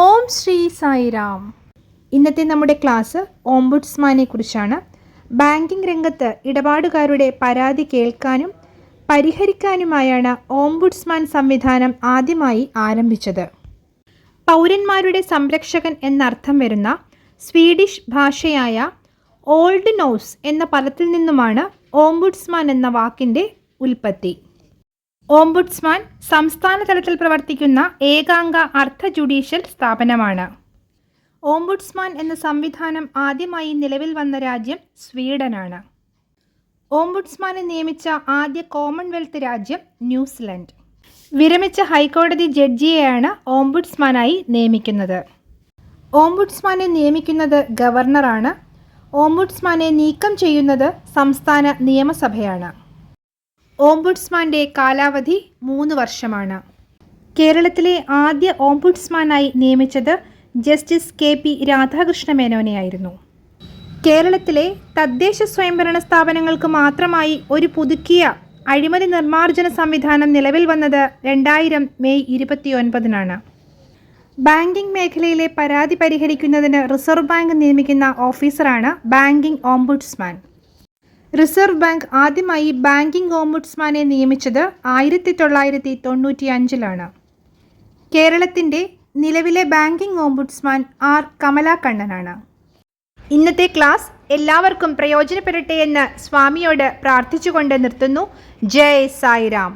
ഓം ശ്രീ സായിരാം ഇന്നത്തെ നമ്മുടെ ക്ലാസ് ഓംബുഡ്സ്മാനെ കുറിച്ചാണ്. ബാങ്കിംഗ് രംഗത്ത് ഇടപാടുകാരുടെ പരാതി കേൾക്കാനും പരിഹരിക്കാനുമായാണ് ഓംബുഡ്സ്മാൻ സംവിധാനം ആദ്യമായി ആരംഭിച്ചത്. പൗരന്മാരുടെ സംരക്ഷകൻ എന്നർത്ഥം വരുന്ന സ്വീഡിഷ് ഭാഷയായ ഓൾഡ് നോസ് എന്ന പദത്തിൽ നിന്നുമാണ് ഓംബുഡ്സ്മാൻ എന്ന വാക്കിന്റെ ഉൽപ്പത്തി. ഓംബുഡ്സ്മാൻ സംസ്ഥാന തലത്തിൽ പ്രവർത്തിക്കുന്ന ഏകാംഗ അർദ്ധ ജുഡീഷ്യൽ സ്ഥാപനമാണ്. ഓംബുഡ്സ്മാൻ എന്ന സംവിധാനം ആദ്യമായി നിലവിൽ വന്ന രാജ്യം സ്വീഡനാണ്. ഓംബുഡ്സ്മാനെ നിയമിച്ച ആദ്യ കോമൺവെൽത്ത് രാജ്യം ന്യൂസിലൻഡ്. വിരമിച്ച ഹൈക്കോടതി ജഡ്ജിയെയാണ് ഓംബുഡ്സ്മാനായി നിയമിക്കുന്നത്. ഓംബുഡ്സ്മാനെ നിയമിക്കുന്നത് ഗവർണറാണ്. ഓംബുഡ്സ്മാനെ നീക്കം ചെയ്യുന്നത് സംസ്ഥാന നിയമസഭയാണ്. ഓംബുഡ്സ്മാന്റെ കാലാവധി മൂന്ന് വർഷമാണ്. കേരളത്തിലെ ആദ്യ ഓംബുഡ്സ്മാനായി നിയമിച്ചത് ജസ്റ്റിസ് കെ പി രാധാകൃഷ്ണ മേനോനെയായിരുന്നു. കേരളത്തിലെ തദ്ദേശ സ്വയംഭരണ സ്ഥാപനങ്ങൾക്ക് മാത്രമായി ഒരു പുതുക്കിയ അഴിമതി നിർമ്മാർജന സംവിധാനം നിലവിൽ വന്നത് രണ്ടായിരം മെയ് ഇരുപത്തിയൊൻപതിനാണ്. ബാങ്കിംഗ് മേഖലയിലെ പരാതി പരിഹരിക്കുന്നതിന് റിസർവ് ബാങ്ക് നിയമിക്കുന്ന ഓഫീസറാണ് ബാങ്കിംഗ് ഓംബുഡ്സ്മാൻ. റിസർവ് ബാങ്ക് ആദ്യമായി ബാങ്കിംഗ് ഓംബുഡ്സ്മാനെ നിയമിച്ചത് ആയിരത്തി തൊള്ളായിരത്തി തൊണ്ണൂറ്റി അഞ്ചിലാണ് കേരളത്തിന്റെ നിലവിലെ ബാങ്കിംഗ് ഓംബുഡ്സ്മാൻ ആർ. കമലാ കണ്ണനാണ് ഇന്നത്തെ ക്ലാസ് എല്ലാവർക്കും പ്രയോജനപ്പെടട്ടെ എന്ന് സ്വാമിയോട് പ്രാർത്ഥിച്ചുകൊണ്ട് നിർത്തുന്നു. ജയ് സായിരാം.